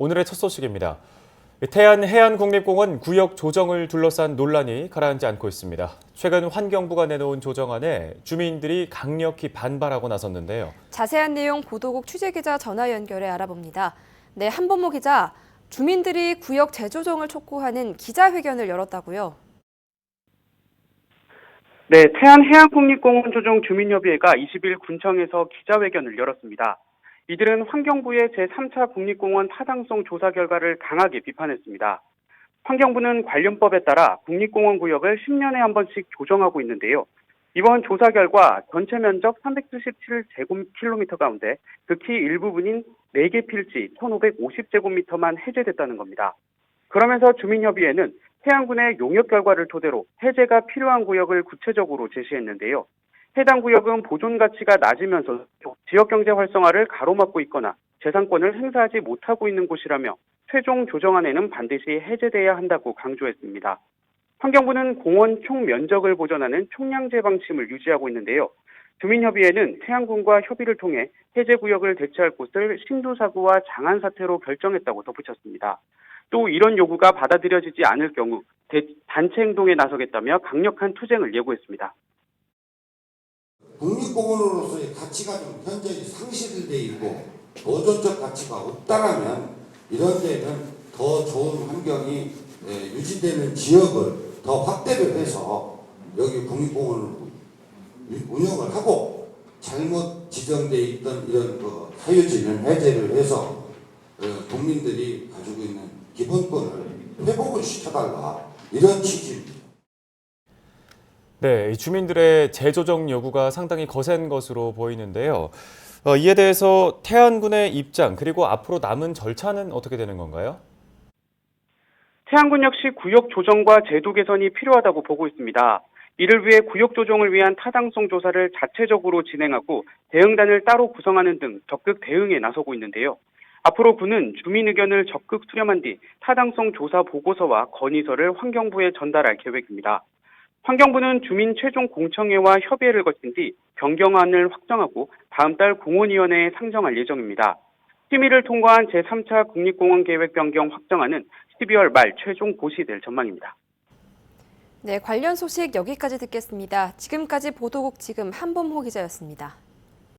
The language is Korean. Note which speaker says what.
Speaker 1: 오늘의 첫 소식입니다. 태안 해안국립공원 구역 조정을 둘러싼 논란이 가라앉지 않고 있습니다. 최근 환경부가 내놓은 조정안에 주민들이 강력히 반발하고 나섰는데요.
Speaker 2: 자세한 내용 보도국 취재기자 전화 연결해 알아봅니다. 네, 한범모 기자. 주민들이 구역 재조정을 촉구하는 기자회견을 열었다고요.
Speaker 3: 네, 태안 해안국립공원 조정 주민협의회가 20일 군청에서 기자회견을 열었습니다. 이들은 환경부의 제3차 국립공원 타당성 조사 결과를 강하게 비판했습니다. 환경부는 관련법에 따라 국립공원 구역을 10년에 한 번씩 조정하고 있는데요. 이번 조사 결과 전체 면적 377제곱킬로미터 가운데 극히 일부분인 4개 필지 1550제곱미터만 해제됐다는 겁니다. 그러면서 주민협의회는 해안군의 용역 결과를 토대로 해제가 필요한 구역을 구체적으로 제시했는데요. 해당 구역은 보존 가치가 낮으면서 지역 경제 활성화를 가로막고 있거나 재산권을 행사하지 못하고 있는 곳이라며 최종 조정안에는 반드시 해제돼야 한다고 강조했습니다. 환경부는 공원 총 면적을 보존하는 총량제 방침을 유지하고 있는데요. 주민협의회는 태양군과 협의를 통해 해제 구역을 대체할 곳을 신도사구와 장안사태로 결정했다고 덧붙였습니다. 또 이런 요구가 받아들여지지 않을 경우 대- 단체 행동에 나서겠다며 강력한 투쟁을 예고했습니다.
Speaker 4: 국립공원으로서의 가치가 좀 현저히 상실돼 있고 보존적 가치가 없다라면 이런 데는 더 좋은 환경이 예, 유지되는 지역을 더 확대를 해서 여기 국립공원을 유- 운영을 하고 잘못 지정돼 있던 이런 그 사유지는 해제를 해서 어, 국민들이 가지고 있는 기본권을 회복을 시켜달라 이런 취지입니다.
Speaker 1: 네, 이 주민들의 재조정 요구가 상당히 거센 것으로 보이는데요. 어, 이에 대해서 태안군의 입장 그리고 앞으로 남은 절차는 어떻게 되는 건가요?
Speaker 3: 태안군 역시 구역 조정과 제도 개선이 필요하다고 보고 있습니다. 이를 위해 구역 조정을 위한 타당성 조사를 자체적으로 진행하고 대응단을 따로 구성하는 등 적극 대응에 나서고 있는데요. 앞으로 군은 주민 의견을 적극 수렴한 뒤 타당성 조사 보고서와 건의서를 환경부에 전달할 계획입니다. 환경부는 주민 최종 공청회와 협의회를 거친 뒤 변경안을 확정하고 다음 달 공원위원회에 상정할 예정입니다. 심의를 통과한 제3차 국립공원 계획 변경 확정안은 12월 말 최종 고시될 전망입니다.
Speaker 2: 네, 관련 소식 여기까지 듣겠습니다. 지금까지 보도국 지금 한범호 기자였습니다.